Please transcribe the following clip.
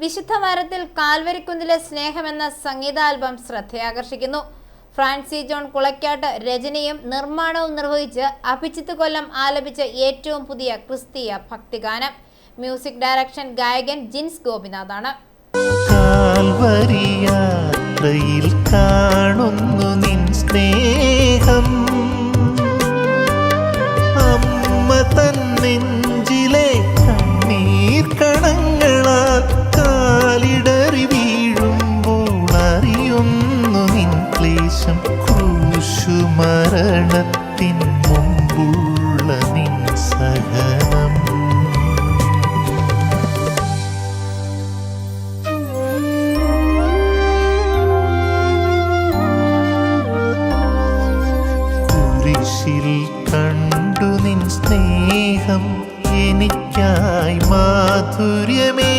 വിശുദ്ധ വാരത്തിൽ കാൽവരിക്കുന്നിലെ സ്നേഹം എന്ന സംഗീതാൽബം ശ്രദ്ധയാകർഷിക്കുന്നു. ഫ്രാൻസി ജോൺ കുളയ്ക്കാട്ട് രചനയും നിർമ്മാണവും നിർവഹിച്ച് അഭിജിത്ത് കൊല്ലം ആലപിച്ച ഏറ്റവും പുതിയ ക്രിസ്തീയ ഭക്തിഗാനം. മ്യൂസിക് ഡയറക്ഷൻ ഗായകൻ ജിൻസ് ഗോപിനാഥാണ്. കാൽവരിയാത്രയിൽ കാണുന്നു നിൻ സ്നേഹം. അമ്മ തൻ നിമിഷം ക്രൂശുമരണത്തിൻ മുമ്പുള്ള നിൻ സഹനം. കുരിശിൽ കണ്ടു നിൻ സ്നേഹം എനിക്കായി മാധുര്യമേ.